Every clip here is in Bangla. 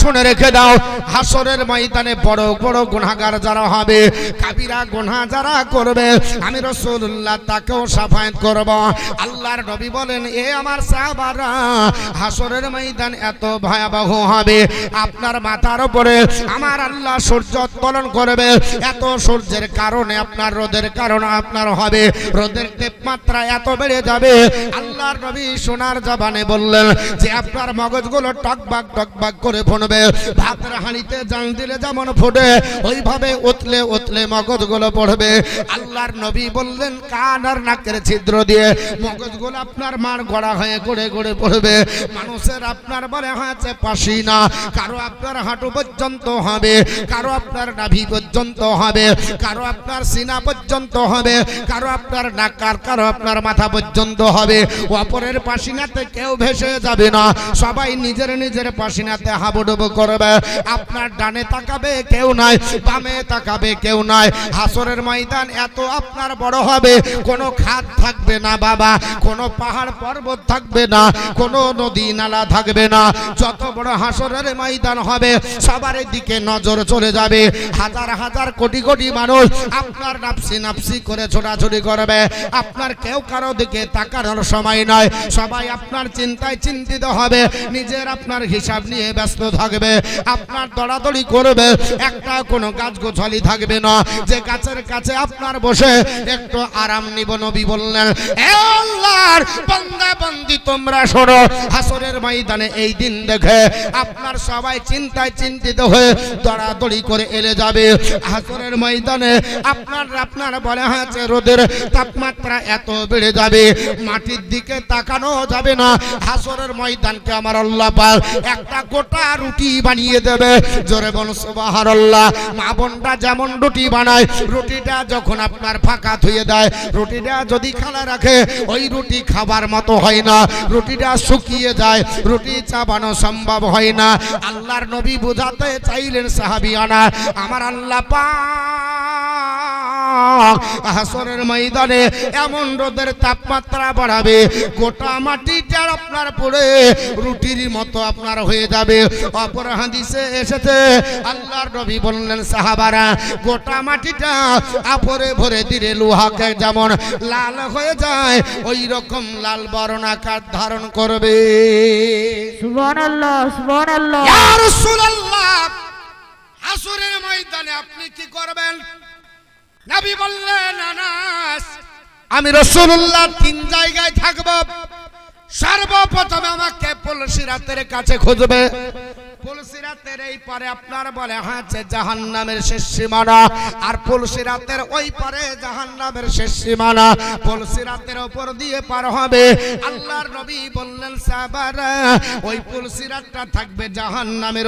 শুনে রেখে দাও। হাসরের ময়দানে বড় বড় গুনাহগার যারা হবে কাবিরা গুনাহ যারা করবে, আমি রসুল্লাহ তাকেও সাফায়াত করব। আল্লাহর নবী বলেন, এ আমার সাহাবারা, হাসরের ময়দান এত ভয়াবহ হবে। আপনার মাথার উপরে আমার আল্লাহ সূর্য উত্তোলন করবে। এত সূর্যের কারণে আপনার রোদের কারণে আপনার হবে। রোদের তাপমাত্রা এত বেড়ে যাবে। আল্লাহর নবী সোনার জবানে বললেন, যে আপনার মগজগুলো টকবাক টকবাক করে ফুটবে ভাতের হাঁড়িতে জান দিলে যেমন ফোটে, ওইভাবে উতলে উতলে মগজগুলো পড়বে। আল্লাহর নবী বললেন, কান আর নাকের ছিদ্র দিয়ে মগজগুলো আপনার মার গড়া হয়ে গড়ে গড়ে পড়বে। মানুষের আপনার বলে হয়েছে পাশি না কারও আপনার হাঁটু পর্যন্ত হবে, কারও আপনার নাভি পর্যন্ত হবে, কারও আপনার সিনা পর্যন্ত হবে, কারও আপনার নাকার কারও আপনার মাথা পর্যন্ত হবে। অপরের পাশিনাতে কেউ ভেসে যাবে না। সবাই নিজের নিজের পাশিনাতে হাবুডুবু করবে। আপনার ডানে তাকাবে কেউ নাই, বামে তাকাবে কেউ নাই। হাসরের ময়দান এত আপনার বড় হবে। কোনো খাদ থাকবে না বাবা, কোনো পাহাড় পর্বত থাকবে না, কোনো নদী নালা থাকবে না। যত বড় হাসরের ময়দান হবে, সবার দিকে নজর চলে যাবে। হাজার হাজার কোটি কোটি মানুষ আপনার নাপসি নাপসি করে ছোটাছুটি করবে। আপনার কেউ কারও দিকে তাকানোর সময় নয়। সবাই আপনার চিন্তায় চিন্তিত হবে। নিজের আপনার হিসাব নিয়ে ব্যস্ত থাকবে, আপনার দৌড়াদৌড়ি করবে, একটা কোনো গাছ গোছালি থাকবে না। যে গাছের কাছে আপনার বসে একটু আরাম নিব, নবী বললেন করে যাবে। ময়দানে আপনার আপনার রোদের তাপমাত্রা এত বেড়ে যাবে, মাটির দিকে তাকানো যাবে না। হাসরের ময়দানকে আমার আল্লাহ পাক একটা গোটা রুটি বানিয়ে দেবে। জোরে বল মা বোনটা যেমন রুটি বানায়, রুটিটা যখন আপনার ফাঁকা থুয়ে দেয়, রুটিটা যদি খালা রাখে, ওই রুটি খাবার মতো হয় না। রুটিটা শুকিয়ে যায়, রুটি চাবানো সম্ভব হয় না। আল্লাহর নবী বোঝাতে চাইলেন সাহাবিয়ানা আমার আল্লাহ পাক হাসরের ময়দানে এমন রোদের তাপমাত্রা বাড়াবে গোটা মাটিটা আপনার পড়ে রুটির মতো আপনার হয়ে যাবে। অপর হাদিসে এসেছে আল্লাহর নবী বললেন সাহাবারা গোটা মাটিটা আপরে ভরে দিলে লোহাকে যেমন লাল হয়ে যায় ওই রকম লাল বরণ আকার ধারণ করবে। সুবহানাল্লাহ সুবহানাল্লাহ। ইয়া রাসূলুল্লাহ হাসরের ময়দানে আপনি কি করবেন? নবী বললেন আনাস আমি রাসূলুল্লাহ তিন জায়গায় থাকব। সর্বপ্রথম আমাকে পুলসিরাতের কাছে খুঁজবে। পুলসিরাতের এই পারে আপনার বলে শেষ আর পুলসিরাতের ওই পারে জাহান্নামের শেষ সীমানা। দিয়ে পুলসিরাতটা থাকবে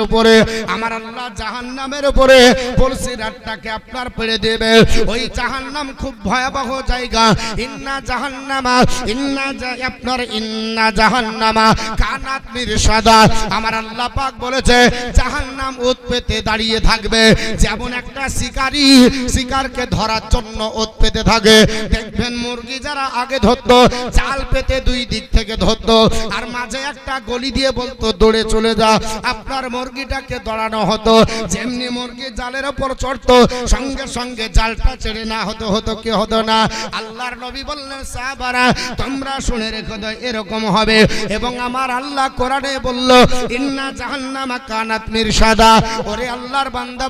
উপরে। আমার আল্লাহ জাহান্নামের উপরে পুলসিরাতটাকে আপনার পেড়ে দেবে। ওই জাহান্নাম খুব ভয়াবহ জায়গা। ইন্না জাহান্নামা, ইন্না আপনার ইন্না জাহান্নামা। কানাত মিরসাদা আমার আল্লাহ পাক বলেছে জাহান্নাম উৎপেতে দাঁড়িয়ে থাকবে। যেমন একটা শিকারী, শিকারকে ধরার জন্য উৎপেতে থাকে। দেখবেন মুরগি যারা আগে ধরতো জাল পেতে দুই দিক থেকে ধরতো, আর মাঝে একটা গলি দিয়ে বলতো, দৌড়ে চলে যা। আপনার মুরগিটাকে দৌড়ানো হতো, যেমনি মুরগি জালের ওপর চড়তো, সঙ্গে সঙ্গে জালটা ছেড়ে না হতো হতো কি হতো না? আল্লাহর নবী বললেন, সাহাবারা, তোমরা শুনে রেখো এরকম হবে। এবং আমার আল্লাহ কোরআনে বলল, ইন্না জাহান্নামা কানাত মিরসাদা ওরে আল্লাহর বান্দা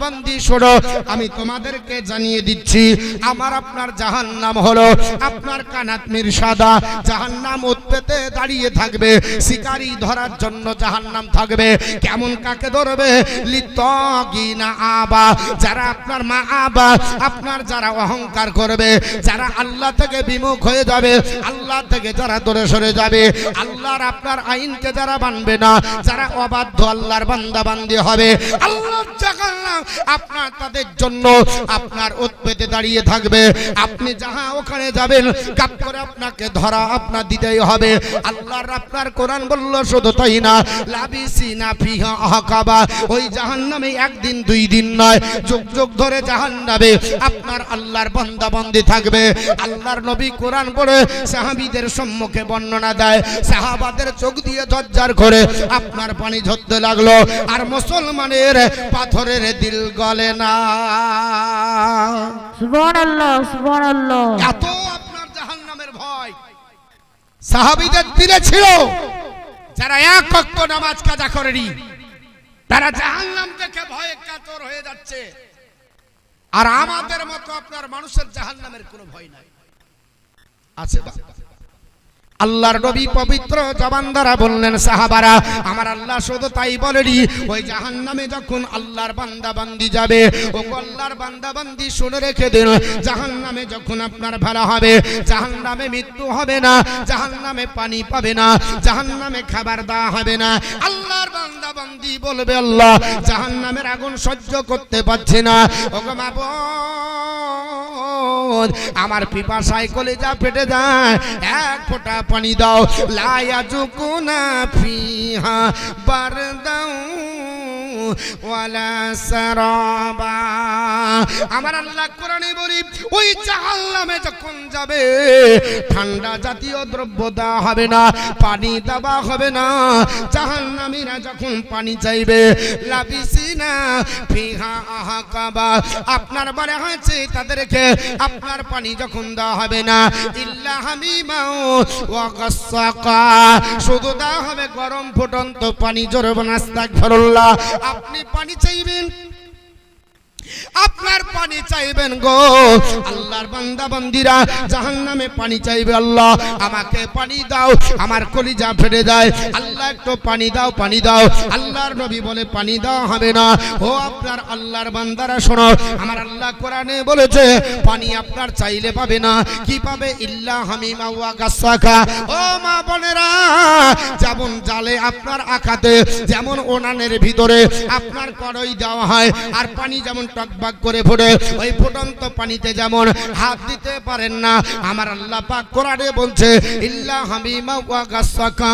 শোনো, আমি তোমাদেরকে জানিয়ে দিচ্ছি, আমার আপনার জাহান্নাম হলো আপনার কানাত মিরসাদা জাহান্নাম উৎপেতে দাঁড়িয়ে থাকবে, শিকারি ধরার জন্য জাহান্নাম থাকবে। কেমন কাকে ধরবে? লিতগিনা আবা। যারা আপনার মা আবা, আপনার যারা অহংকার করবে, যারা আল্লাহ থেকে বিমুখ হয়ে যাবে, আল্লাহ থেকে যারা দূরে সরে যাবে, আল্লাহর আপনার আইনকে যারা মানবে না, যারা অবাধ্য আল্লাহর বান্দা বান্দি হবে। আল্লাহ আপনার তাদের জন্য আপনার উৎপেতে দাঁড়িয়ে থাকবে। আপনি যাহা ওখানে যাবেন কাপ করে আপনাকে ধরা আপনার দিতেই হবে। আল্লাহর আপনার কোরআন বলল, শুধু তাই না, লাবিসিনা ফিহা আহকাবা। ওই জাহান্নামে একদিন, দুই দিন নয়, যুগ যুগ ধরে জাহান্নামে আপনার আল্লাহর বান্দা বান্দি থাকবে। আল্লাহর নবী কোরআন পড়ে সাহাবীদের সম্মুখে বর্ণনা দেয়। সাহাবাদের চোখ দিয়ে ঝরঝর করে আপনার পানি ঝরতে লাগল। আর মুসলমানের পাথরের দিল গলে না। এত আপনার জাহান্নামের ভয়। সাহাবীদের দিলে ছিল যারা এক নামাজ কাজা করেনি তারা জাহান্নাম থেকে ভয়ে কাতর হয়ে যাচ্ছে। আর আমাদের মতো আপনার মানুষের জাহান্নামের কোনো ভয় নাই। আছে বা? আল্লাহর নবী পবিত্র জবান দ্বারা বললেন, সাহাবারা, আমার আল্লাহ শুধু তাই বলেনি, ওই জাহান্নামে যখন আল্লাহর বান্দা বান্দি যাবে ও আল্লাহর বান্দা বান্দি শুনে রেখে দিন, জাহান্নামে যখন আপনার ভালো হবে, জাহান্নামে মৃত্যু হবে না, জাহান্নামে পানি পাবে না, জাহান্নামে খাবার দেওয়া হবে না, আল্লাহর বান্দা বান্দি বলবে, আল্লাহ, জাহান্নামের আগুন সহ্য করতে পারছে না, ওগো মা বোন, আমার পিপাসায় কলেজা ফেটে যায়। এক ফোঁটা পানি দাও। লায়া জুকুনা ফিহা বার দাও। আমার আল্লাহ কোরআনে বলি, ওই জাহান্নামে যখন যাবে, ঠান্ডা জাতীয় দ্রব্য দেওয়া হবে না, পানি দেওয়া হবে না। জাহান্নামীরা যখন পানি চাইবে আপনার বলে হয়েছে, তাদেরকে আপনার পানি যখন দেওয়া হবে না, ইল্লা শুধু দেওয়া হবে গরম ফুটন্ত পানি, জোর জোরবে আস্তাগফিরুল্লাহ। আপনি পানি চাইবেন? আপনার পানি চাইবেন গো। আল্লাহর বান্দা, বান্দিরা, জাহান্নামে পানি চাইবে আল্লাহ। আমাকে পানি দাও, আমার কলিজা ফেটে যায়। আল্লাহ, একটু পানি দাও পানি দাও। আল্লাহর নবী বলে, পানি দাও হবে না। ও আপনার আল্লাহর বান্দারা, শোনো, আমার আল্লাহ কোরআনে বলেছে, পানি আপনার চাইলে পাবে না। কি পাবে? ইল্লা হামিমা ওয়া গাসাকা ও মা বোনেরা, যেমন জালে আপনার আখাতে, যেমন ওনানের ভিতরে আপনার কড়ই দেওয়া হয়, আর পানি যেমন টকবাক করে ফোটে। ওই ফুটন্ত পানিতে যেমন হাত দিতে পারেন না, আমার আল্লাহ পাক কোরআনে বলছে, ইল্লা হামিমা ওয়া গাসাকা।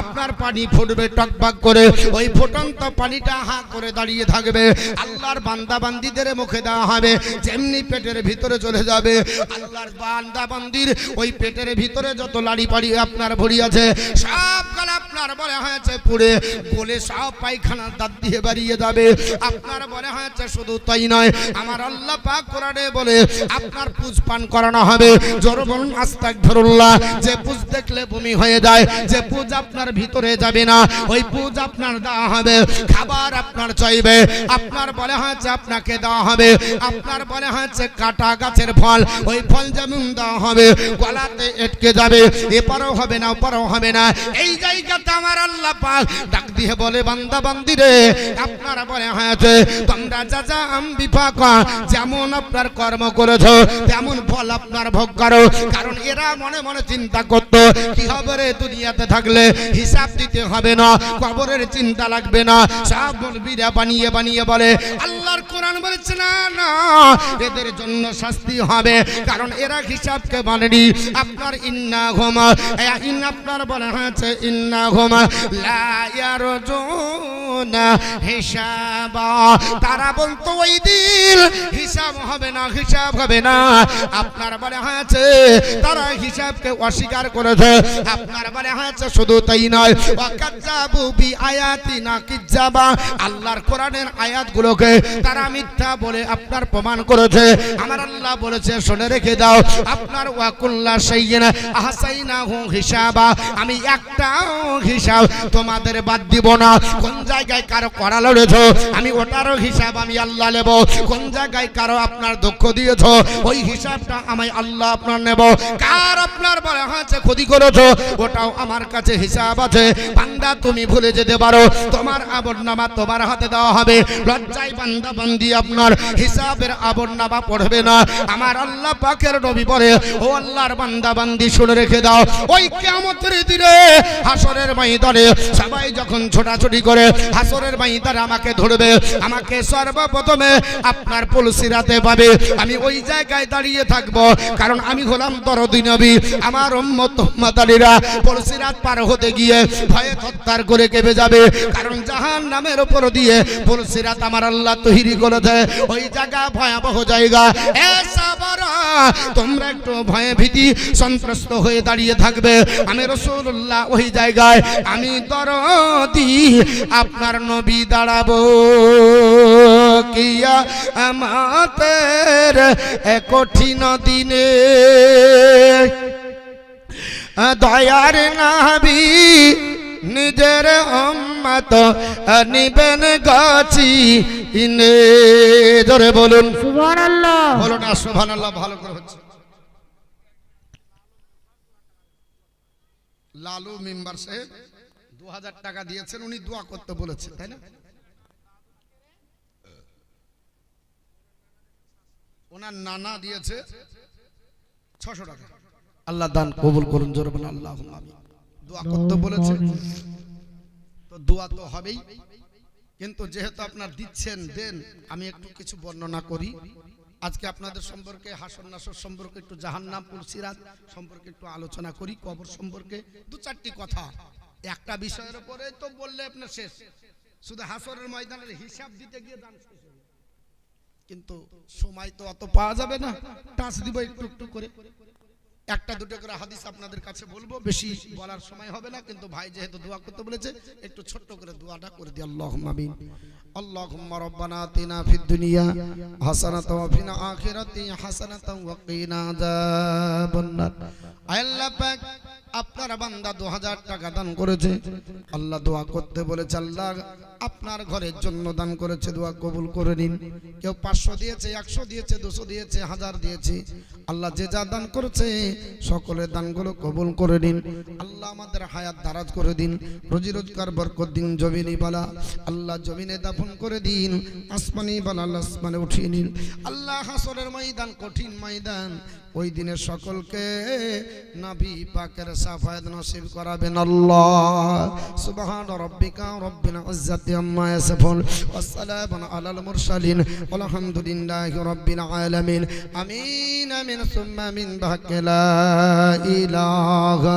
আপনার পানি ফুটবে টকবাক করে। ওই ফুটন্ত পানিটা হা করে দাঁড়িয়ে থাকবে। আল্লাহর বান্দা বান্দিদের মুখে দেওয়া হবে, যেমনি পেটের ভিতরে চলে যাবে। আল্লাহর বান্দা বান্দির ওই পেটের ভিতরে যত লাড়ি পাড়ি আপনার ভরি আছে, সব কাল আপনার বলে হয়েছে পুড়ে। বলে সব পায়খানা দাঁত দিয়ে বাড়িয়ে যাবে। আপনার বলে হয়েছে শুধু তাই নয়। আমার আল্লাহ পাক কোরআনে বলে, আপনার পুজ পান করানো হবে। জোর বলুন আস্তাগফিরুল্লাহ, যে পুজ দেখলে বমি হয়ে যায়, যে পুজ আপনার ভিতরে যাবে না, ওই পুজ আপনার দেওয়া হবে, খাবার আপনার চাইবে, আপনার বলে হয়েছে আপনাকে দেওয়া হবে, আপনার বলে হয়েছে কাটা গাছের ফল, ওই ফল যেমন দেওয়া হবে, গলাতে এটকে যাবে, এপারও হবে না, ওপারও হবে না। এই জায়গাতে আমার আল্লাহ পাক ডাক দিয়ে বলে, বান্দা বান্দিরে, আপনার বলে হয়েছে, তোমরা যা যা আম্বি পাকা যেমন আপনার কর্ম করেছ, তেমন ফল আপনার ভোগ করো। কারণ এরা মনে মনে চিন্তা করতো, কি হবে রে দুনিয়াতে থাকলে? হিসাব দিতে হবে না, কবরের চিন্তা লাগবে না। সব বলবিরা বানিয়ে বানিয়ে বলে, আল্লাহর কোরআন বলেছে না না, এদের জন্য শাস্তি হবে। কারণ এরা হিসাবকে মানেনি। আপনার ইন্না ঘুমা ইন আপনার বলা হয়েছে, ইন্না ঘুমা লায়ারজুনা হিসাবা। তারা বলতো, ওই দিন হিসাব হবে না, হিসাব হবে না। আপনার বলে হয়েছে, তারা হিসাবকে অস্বীকার করেছে। আপনার হয়েছে শুধু তাই নয় ওয়াকাজ্জাবু বি আয়াতিনা কিজ্জাবা আল্লাহর কোরআনের আয়াতগুলোকে তারা মিথ্যা বলে আপনার প্রমাণ করেছে। আমার আল্লাহ বলেছে, শুনে রেখে দাও, আপনার ওয়াকুল্লা সাইয়্যিনা আহসাইনাহু হিসাবা। আমি একটাও হিসাব তোমাদের বাদ দিব না। কোন জায়গায় কারও করা লড়েছ? আমি ওটারও হিসাব আমি আল্লাহ নেব। কোন জায়গায় কারও আপনার দুঃখ দিয়েছ, ওই হিসাবটা আমি আল্লাহ আপনার নেব। কার আপনার বলা হয়েছে ক্ষতি করেছ, ওটাও আমার কাছে হিসাব আছে। বান্দা, তুমি ভুলে যেতে পারো, তোমার আবরনামা তোমার হাতে দেওয়া হবে। লজ্জায় বান্দা বান্দি আপনার হিসাবের আবরনামা পড়বে না। আমার আল্লাহ পাকের নবী পরে ও আল্লাহর বান্দা বান্দি শুনে রেখে দাও। ওই কেমতের দিনে হাসরের ময়দানে সবাই যখন ছোটাছুটি করে, হাসরের ময়দানে আমাকে ধরবে, আমাকে সর্বপ্রথমে আপনার পুলসিরাতে পাবে। আমি ওই জায়গায় দাঁড়িয়ে থাকব। কারণ আমি হলাম দরদি আমার উম্মত মাতালিরা পুলসিরাত পার হতে গিয়ে ভয়ে থরথর করে কেঁপে যাবে। কারণ জাহান নামের উপর দিয়ে পুলসিরাত আমার আল্লাহ তৈরি করেছে। ওই জায়গা ভয়াবহ জায়গা। তোমরা একটু ভয়ে ভীতি সন্ত্রস্ত হয়ে দাঁড়িয়ে থাকবে। আমি রসুল্লাহ ওই জায়গায় আমি দরদি আপনার নবী দাঁড়াবো। কিয়া আমাদের কঠিন দিনে। দয়ার নাবি নিজের অম্মত নিবেন গাছি ইনে। ধরে বলুন। সুবহানাল্লাহ। বলো না সোভান আল্লাহ ভালো করে হচ্ছে। লালু মেম্বার সাহেব দু হাজার টাকা দিয়েছেন উনি দোয়া করতে বলেছেন তাই না? ওনার নানা দিয়েছে ছশো টাকা। আল্লাহ দান কবুল করুন জোর বলে আল্লাহ দোয়া করতে বলেছে। তো দোয়া তো হবেই। কিন্তু যেহেতু আপনার দিচ্ছেন দেন আমি একটু কিছু বর্ণনা করি। আজকে আপনাদের সম্পর্কে হাসন নাসর সম্পর্কে একটু জাহান্নাম পুলসিরাত সম্পর্কে একটু আলোচনা করি কবর সম্পর্কে দু চারটি কথা। একটা বিষয়ের উপরে তো বললে আপনার শেষ। শুধু হাসরের ময়দানের হিসাব দিতে গিয়ে দান শেষ। কিন্তু সময় তো অত পাওয়া যাবে না। টাচ দিব একটু একটু করে। একটা দুটো করে হাদিস আপনাদের কাছে বলব, বেশি বলার সময় হবে না, কিন্তু ভাই যেহেতু দোয়া করতে বলেছে, একটু ছোট্ট করে দোয়াটা করে দিই আল্লাহ আমিন। আল্লাহুম্মা রব্বানা আতিনা ফিদ দুনিয়া হাসানাতাও ওয়া ফিল আখিরাতি হাসানাতাও ওয়া কিনা আযাবান নার। আল্লাহ পাক আপনার বান্দা 2000 টাকা দান করেছে। আল্লাহ দোয়া করতে বলেছে, আল্লাহ আপনার ঘরের জন্য দান করেছে, দোয়া কবুল করে নিন। কেউ পাঁচশো দিয়েছে, একশো দিয়েছে, দুশো দিয়েছে, হাজার দিয়েছে। আল্লাহ যে যা দান করেছে, সকলের দানগুলো কবুল করে নিন। আল্লাহ আমাদের হায়াত দারাজ করে দিন। রোজি রোজগার, বরকত দিন, জমিনি বালা। আল্লাহ জমিনে দাফন করে দিন। আসমানি বালা আল্লাহ আসমানে উঠিয়ে নিন। আল্লাহ হাসরের ময়দান, কঠিন ময়দান। ওই দিনের সকলকে নবী পাকের সাফায়াত নসিব করাবেন আল্লাহ। সুবহান রাব্বিকা রব্বিল ইজ্জাতি আম্মা ইয়াসিফুন ওয়া সালামুন আলাল মুরসালিন আলহামদুলিল্লাহি রাব্বিল আলামিন। আমিন আমিন, সুম্মা আমিন বাহাক লা ইলাহা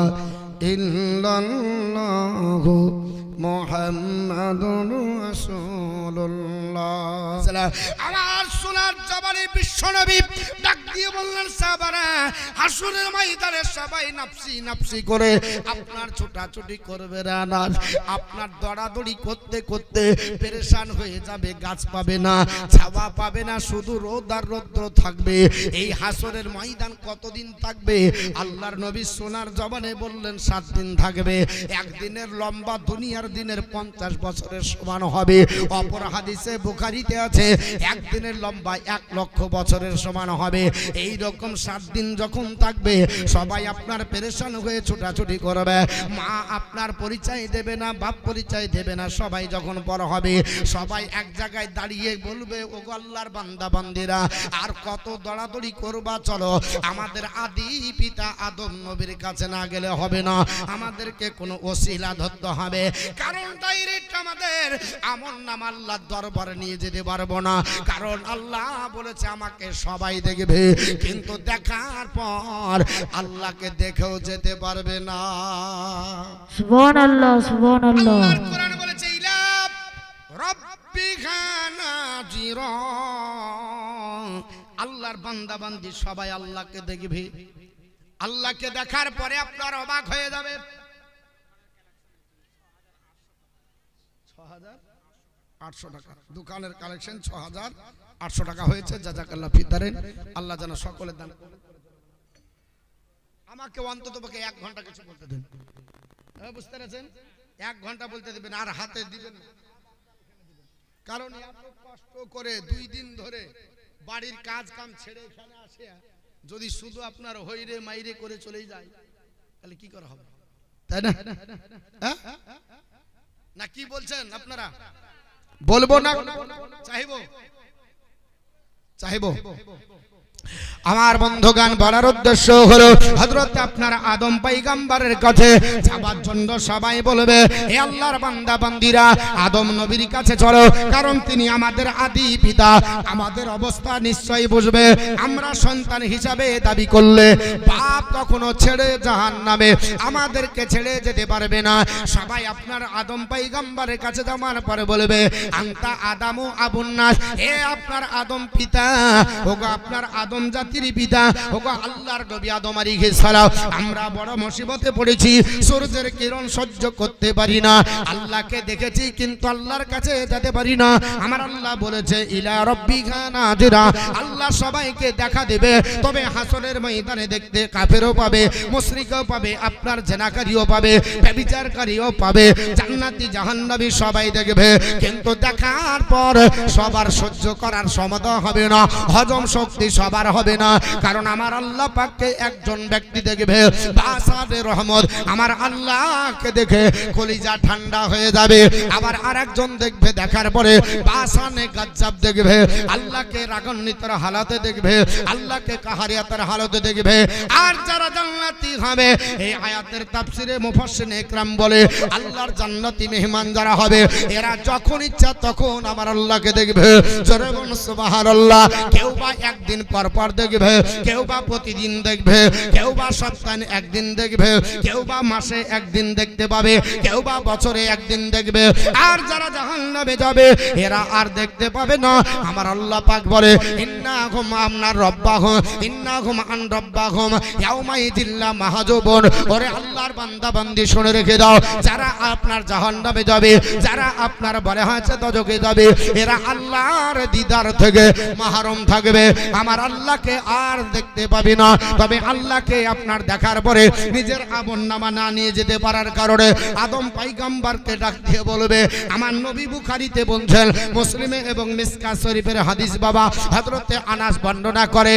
ইল্লাল্লাহু সোনার জবানে বিশ্বনবী ডাক দিয়ে বললেন সবাই নাফসি করে আপনার ছোটাছুটি করবে আপনার দড়াদড়ি করতে করতে পেরেশান হয়ে যাবে, গাছ পাবে না, ছাওয়া পাবে না, শুধু রোদ আর রৌদ্র থাকবে। এই হাসরের ময়দান কতদিন থাকবে? আল্লাহর নবী সোনার জবানে বললেন, সাত দিন থাকবে। একদিনের লম্বা দুনিয়ার দিনের পঞ্চাশ বছরের সমান হবে। অপর হাদিসে বুখারিতে আছে, একদিনের লম্বা এক লক্ষ বছরের সমান হবে। এই রকম সাত দিন যখন থাকবে, সবাই আপনার পেরেশান হয়ে ছোটাছুটি করবে। মা আপনার পরিচয় দেবে না, বাপ পরিচয় দেবে না, সবাই যখন বড় হবে, সবাই এক জায়গায় দাঁড়িয়ে বলবে ও আল্লাহর বান্দা, বান্দিরা, আর কত দড়াদড়ি করবা, চলো। আমাদের আদি পিতা আদম নবীর কাছে না গেলে হবে না। আমাদেরকে কোনো ওসিলা ধরতে হবে। কারণ ডাইরেক্ট আমাদের আমল নাম আল্লাহর দরবারে নিয়ে যেতে পারব না। কারণ আল্লাহ বলেছে আমাকে সবাই দেখবে। কিন্তু দেখার পর আল্লাহকে দেখেও যেতে পারবে না। সুবহানাল্লাহ সুবহানাল্লাহ। কোরআন বলেছে ইলা রাব্বিকা নাজিরা। আল্লাহর বান্দা বান্দি সবাই আল্লাহকে দেখবে। আল্লাহকে দেখার পরে আপনার অবাক হয়ে যাবে। আটশো টাকা। দোকানের কালেকশন ছ হাজার আটশো টাকা হয়েছে। জাজাকাল্লাহ ফিদারেন আল্লাহ যেন সকলের দান আমাকে অন্তত এক ঘণ্টা কিছু বলতে দিন। হ্যাঁ, বুঝতে পেরেছেন? এক ঘণ্টা বলতে দেবেন আর হাতে দিবেন কারণ কষ্ট করে দুই দিন ধরে বাড়ির কাজ কাম ছেড়ে এখানে আসে যদি শুধু আপনার হইরে মাইরে করে চলে যায় তাহলে কি করা হবে? তাই না? হ্যাঁ? না কি বলছেন আপনারা? বলব না। চাইব চাইব আমার বন্ধুগান বলার উদ্দেশ্য হলো, হযরত আপনার আদম পাইগাম্বারের কাছে যাবার জন্য সবাই বলবে, হে আল্লাহর বান্দা, বান্দিরা, আদম নবীর কাছে চলো, কারণ তিনি আমাদের আদি পিতা। আমাদের অবস্থা নিশ্চয়ই বুঝবে। আমরা সন্তান হিসাবে দাবি করলে বাপ কখনো ছেড়ে জাহান নামে আমাদেরকে ছেড়ে যেতে পারবে না। সবাই আপনার আদম পাইগাম্বারের কাছে যাওয়ার পরে বলবে, আন্তা আদামু আবুন্নাস, হে আপনার আদম পিতা, ওগো আপনার আদম জাতির পিতা। ওগো আল্লাহর নবী আদম আলাইহিস সালাম, আমরা বড় মুসিবতে পড়েছি, সূর্যের কিরণ সহ্য করতে পারি না। আল্লাহকে দেখেছি, কিন্তু আল্লাহর কাছে যেতে পারি না। আমার আল্লাহ বলেছে, ইলা রব্বিকা নাজিরা। আল্লাহ সবাইকে দেখা দেবে, তবে হাসরের ময়দানে দেখতে কাফেরও পাবে, মুশরিকও পাবে, আপনার জেনাকারীও পাবে ব্যভিচারকারীও পাবে, জান্নাতি জাহান্নামী সবাই দেখবে। কিন্তু দেখার পর সবার সহ্য করার ক্ষমতা হবে না। হজম শক্তি সবার হবে না। কারণ আমার আল্লাহ পাককে একজন ব্যক্তি দেখবে বাসারে রহমত। আমার আল্লাহকে দেখে কলিজা ঠান্ডা হয়ে যাবে। আবার আরেকজন দেখবে, দেখার পরে বাসানে গাজ্জাব দেখবে। আল্লাহকে রাগান্বিতর হালাতে দেখবে, আল্লাহকে কাহারিয়াতের হালতে দেখবে। আর যারা জান্নাতি হবে, এই আয়াতের তাফসিরে মুফাসসির একরাম বলে, আল্লাহর জান্নাতি মেহমান যারা হবে, এরা যখন ইচ্ছা তখন আমার আল্লাহকে দেখবে। জোরে বলুন সুবহানাল্লাহ। কেউ বা একদিন পর পর দেখবে, কেউ বা প্রতিদিন দেখবে, কেউ বা সপ্তাহে একদিন দেখবে, কেউ বা মাসে একদিন দেখতে পাবে, কেউ বা বছরে একদিন দেখবে। আর যারা জাহান্নামে যাবে, এরা আর দেখতে পাবে না। আমার আল্লাহ পাক বলে ইন্নাহুম আমনার রব্বাহুম ইন্নাহুম আন রব্বাহুম ইয়াউমাইদিল্লা মাহাজুবুন। ওরে আল্লাহর বান্দা বান্দি শুনে রেখে দাও, যারা আপনার জাহান্নামে যাবে, যারা আপনার বলে হয়েছে তজকে যাবে, এরা আল্লাহর দিদার থেকে মাহরুম থাকবে। আমার আল্লাহকে আর দেখতে পাবে না। তবে আল্লাহকে আপনার দেখার পরে নিজের আমল নামা না নিয়ে যেতে পারার কারণে আদম পাইগাম্বারকে ডাক দিয়ে বলবে, আমার নবী বুখারিতে বলছেন, মুসলিমে এবং মিসকা শরীফের হাদিস বাবা হযরতে আনাস বর্ণনা করে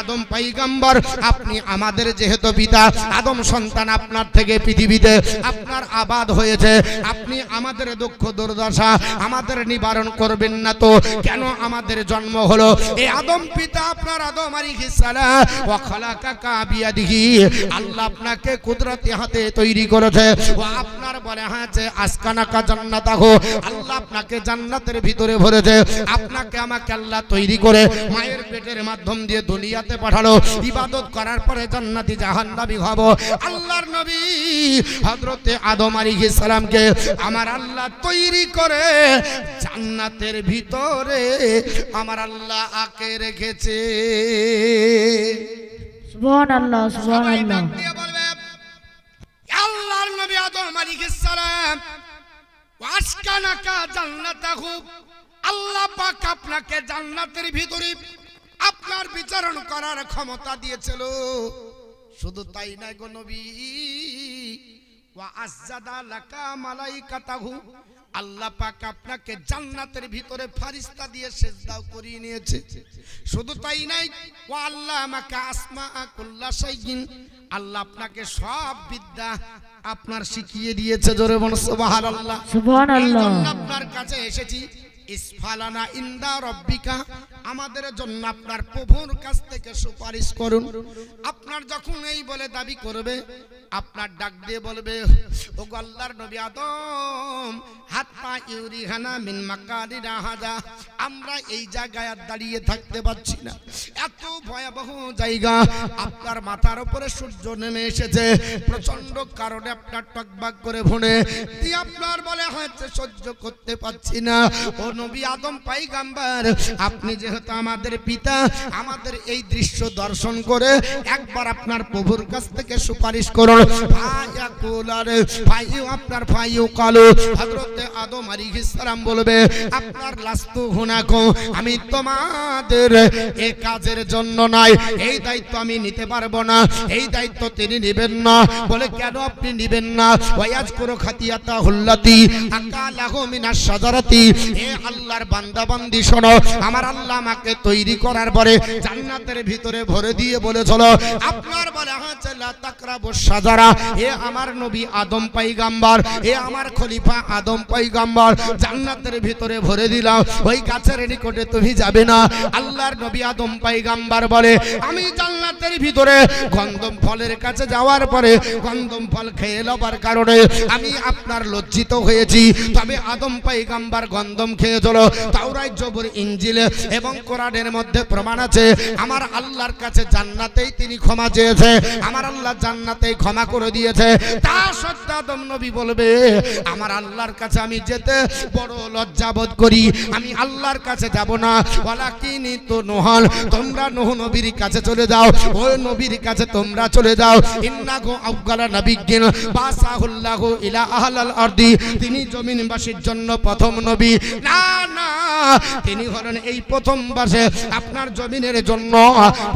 আদম আপনি আমাদের যেহেতু পিতা, আদম সন্তান আপনার থেকে পৃথিবীতে আপনার আবাদ হয়েছে। আপনি আমাদের দুঃখ দুর্দশা আমাদের নিবারণ করবেন না তো। কেন আমাদের জন্ম হলো। এই আদম পিতা আপনার আদম আলাইহিস সালাম। ওয়া খালাকাকা বিয়াদিহি। আল্লাহ আপনাকে কুদরতি হাতে তৈরি করেছে। ও আপনার বলে আছে আসকানাকা জান্নাতাহু। আল্লাহ আপনাকে জান্নাতের ভিতরে ভরেছে। আপনাকে আমাকে আল্লাহ তৈরি করে মায়ের পেটের মাধ্যম দিয়ে দুনিয়াতে পাঠালো। ইবাদত করার পরে জান্নাতি জাহান্নামী হব। আল্লাহর নবী হযরতে আদম আলাইহিস সালামকে আমার আল্লাহ তৈরি করে জান্নাতের ভিতরে আমার আল্লাহ আকে রেখেছে। আল্লাহর নবী আদম আলাইহিস সালাম ওয়াসকানাকা জান্নাতাহু। আল্লাহ পাক আপনাকে জান্নাতের ভিতরে আপনার বিচারণ করার ক্ষমতা দিয়েছিল। শুধু তাই নয় গো নবী। আল্লাহ পাক আপনাকে জান্নাতের ভিতরে ফারিস্তা দিয়ে সেজদাও করিয়ে নিয়েছে। শুধু তাই নাই ও আল্লাহ আমাকে আসমা কুল্লা শাইইন। আল্লাহ আপনাকে সব বিদ্যা আপনার শিখিয়ে দিয়েছে। জোরে বল সুবহানাল্লাহ। সুবহানাল্লাহ। আপনার কাছে এসেছি। ইসফালানা ইন্দা রব্বিকা। আমাদের জন্য আপনার প্রভুর কাছ থেকে সুপারিশ করুন। আপনার যখন এই বলে দাবি করবে, আপনার ডাক দিয়ে বলবে ও গল্লার নবী আদম হাত্তা আমরা এই জায়গায় দাঁড়িয়ে থাকতে পারছি না। এত ভয়াবহ জায়গা। আপনার মাথার উপরে সূর্য নেমে এসেছে। প্রচণ্ড কারণে আপনার টকবাক করে আপনার বলে হয়েছে, সহ্য করতে পারছি না। ও নবী আদম আপনি যেহেতু আমাদের পিতা, আমাদের এই দৃশ্য দর্শন করে একবার আপনার প্রভুর কাছ থেকে সুপারিশ করুন। ভাইয়া আপনার ভাইও কালো। আদম আপনার আমি তোমাদের এই কাজের জন্য নাই। এই দায়িত্ব আমি নিতে পারব না, এই দায়িত্ব তিনি না। বলে, কেন আপনি না? ওয়াজ করো খাতিয়াতা হে আল্লাহর বান্দা বান্দি শোনো, আমার আল্লাহ আমাকে তৈরি করার পরে জান্নাতের ভিতরে ভরে দিয়ে আপনার বলে হচ্ছে লা তাকরাবু শাজারা। হে আমার নবী আদম পাইগাম্বার হে আমার খলিফা আদম পাইগাম্বার। পয়গম্বর জান্নাতের ভিতরে ভরে দিলাম। ওই গাছের নিকটে তুমি যাবে না। আল্লাহর নবী আদম পয়গম্বর বলে, আমি জান্নাতের ভিতরে গন্ধম ফলের কাছে যাওয়ার পরে গন্ধম ফল খেয়ে লবার কারণে আমি আপনার লজ্জিত হয়েছি। তবে আদম পয়গম্বর গন্ধম খেয়ে চলো। তাওরাই জবর ইঞ্জিলে এবং কোরআনের মধ্যে প্রমাণ আছে, আমার আল্লাহর কাছে জান্নাতেই তিনি ক্ষমা চেয়েছে, আমার আল্লাহ জান্নাতেই ক্ষমা করে দিয়েছে। তা সত্য আদম নবী বলবে, আমার আল্লাহর কাছে আমি যেতে বড় লজ্জাবোধ করি। আমি আল্লাহর কাছে যাব না। বলা কিনি তো নহল তোমরা নহ নবীর কাছে চলে যাও। ওই নবীর কাছে তোমরা চলে যাও। ইন্নাগো আফগালা নবিজ্ঞান বাসাহুল্লাহু ইলা আহলাল আরদি। তিনি জমিনবাসীর জন্য প্রথম নবী। না না, তিনি হলেন এই প্রথম বাসে আপনার জমিনের জন্য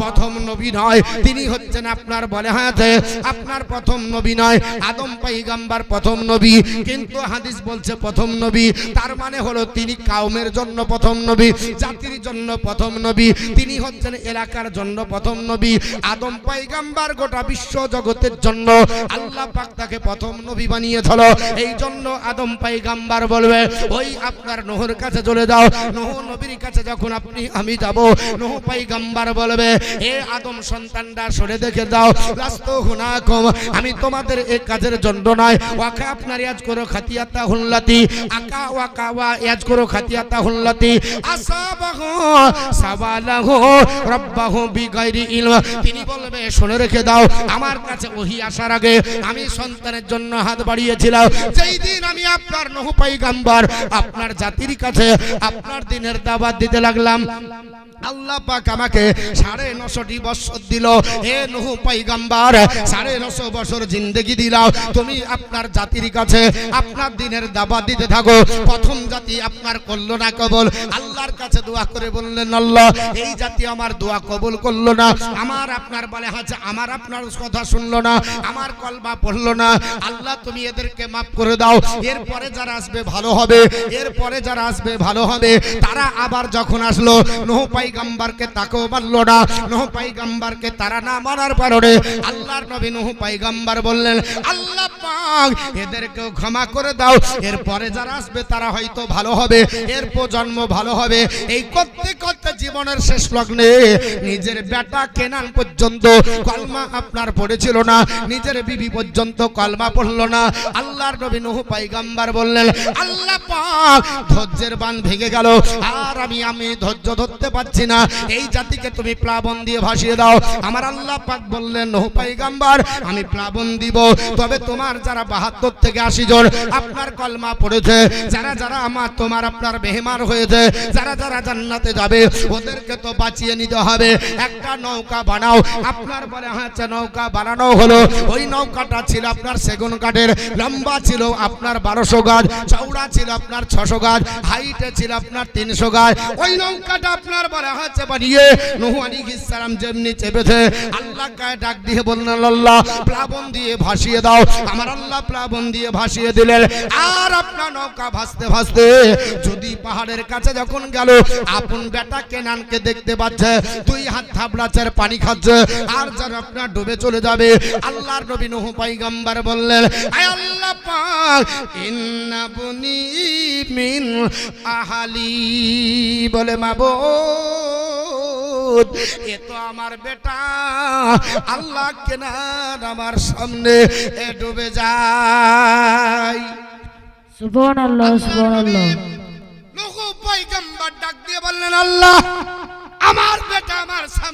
প্রথম নবী নয়। তিনি হচ্ছেন আপনার বলে হাতে আপনার প্রথম নবী নয়। আদম পাইগাম্বার প্রথম নবী। কিন্তু হাদিস বলছে প্রথম নবী। তার মানে হলো তিনি কাউমের জন্য প্রথম নবী, জাতির জন্য প্রথম নবী, তিনি হচ্ছেন এলাকার জন্য প্রথম নবী, আদম পাইগাম্বার গোটা বিশ্ব জগতের জন্য। আল্লাহ পাক তাকে প্রথম নবী বানিয়েছিল। এই জন্য আদম পাইগাম্বার বলবে, ওই আপনার নহর কাছে চলে যাও। নহ নবীর কাছে যখন আপনি, আমি যাব, নহ পাইগাম্বার বলবে এ আদম সন্তানরা, সরে দেখে দাও রাস্ত হুনাকম, আমি তোমাদের এই কাজের জন্য নয়। ওয়াকা আপনার ইয়াজ করো খাতিয়াতা হুল্লাতি আমি সন্তানের জন্য হাত বাড়িয়েছিলাম। আমি আপনার আপনার জাতির কাছে আপনার দিনের দাবাত দিতে লাগলাম। আল্লাহ পাক আমাকে সাড়ে নশোটি বছর দিল। হে নহু পাইগাম্বার সাড়ে নশো বছর জিন্দগি দিলাও। তুমি আপনার জাতির কাছে আপনার দিনের দাবা দিতে থাকো। প্রথম জাতি আপনার করল না কবল। আল্লাহর কাছে দোয়া করে বললেন, আল্লাহ, এই জাতি আমার দোয়া কবুল করল না। আমার আপনার বলে হচ্ছে আমার আপনার কথা শুনলো না। আমার কলবা পড়ল না। আল্লাহ, তুমি এদেরকে মাফ করে দাও। এরপরে যারা আসবে, ভালো হবে। এরপরে যারা আসবে, ভালো হবে। তারা আবার যখন আসলো, নোহ পাইগাম্বারকে তাকেও মানলো না। নোহ পাইগাম্বারকে তারা না মানার কারণে আল্লাহর নবী নোহ পাইগাম্বার বললেন, আল্লাহ পাক, এদেরকেও ক্ষমা করে দাও। এরপরে যারা আসবে তারা হয়তো ভালো হবে এর জন্ম ভালো হবে। এই করতে করতে জীবনের শেষ লগ্নে নিজের বেটা কেনান পর্যন্ত কলমা আপনার পড়েছিল না, নিজের বিবি পর্যন্ত কলমা পড়ল না। আল্লাহর নবী নুহু পাইগাম্বার বললেন, আল্লাহ পাক, ধৈর্যের বান ভেঙে গেল। আর আমি আমি ধৈর্য ধরতে পারছি না। এই জাতিকে তুমি প্লাবন দিয়ে ভাসিয়ে দাও। আমার আল্লাহ পাক বললেন, নুহু পাইগাম্বার আমি প্লাবন দিব। তবে তোমার যারা বাহাত্তর থেকে আশি জন, আপনার কলমা পড়েছে যারা যারা আমার তোমার আপনার বেহমার হয়েছে, যারা যারা জান্নাতে যাবে, ওদেরকে তো বাঁচিয়ে নিতে হবে। একটা নৌকা বানাও। আপনার বলে হচ্ছে নৌকা বানানো হলো। ওই নৌকাটা ছিল আপনার সেগুন কাঠের, লম্বা ছিল আপনার বারোশো গাছ চৌড়া ছিল আপনার ছশো গাছ হাইটে ছিল আপনার তিনশো গাছ। ওই নৌকাটা আপনার বলে হচ্ছে বানিয়ে নহু আলী ইসলাম যেমনি চেপেছে, আল্লাহ গায়ে ডাক দিয়ে বললেন, আল্লাহ, প্লাবন দিয়ে ভাসিয়ে দাও। আমার আল্লাহ প্লাবন দিয়ে ভাসিয়ে দিলেন। আর আপনার নৌকা ভাসতে ভাসতে যদি পাহাড়ের কাছে যখন গেল, আপন বেটা কেনানকে দেখতে পাচ্ছে, দুই হাত থাবড়াচের পানি খাচ্ছে, আর যার আপনার ডুবে চলে যাবে। আল্লাহর নবী নহু পাইগাম্বার বললেন, আয় আল্লাহ পাক, ইন্না বুনি মিন আহালি। বলে মাবো এ তো আমার বেটা। আল্লাহ কেনার আমার সামনে এ ডুবে যায়। সুবহান আল্লাহ সুবহান আল্লাহ নহু পয়গম্বর ডাক দিয়ে বললেন আল্লাহ আমার বেটা আমার সামনে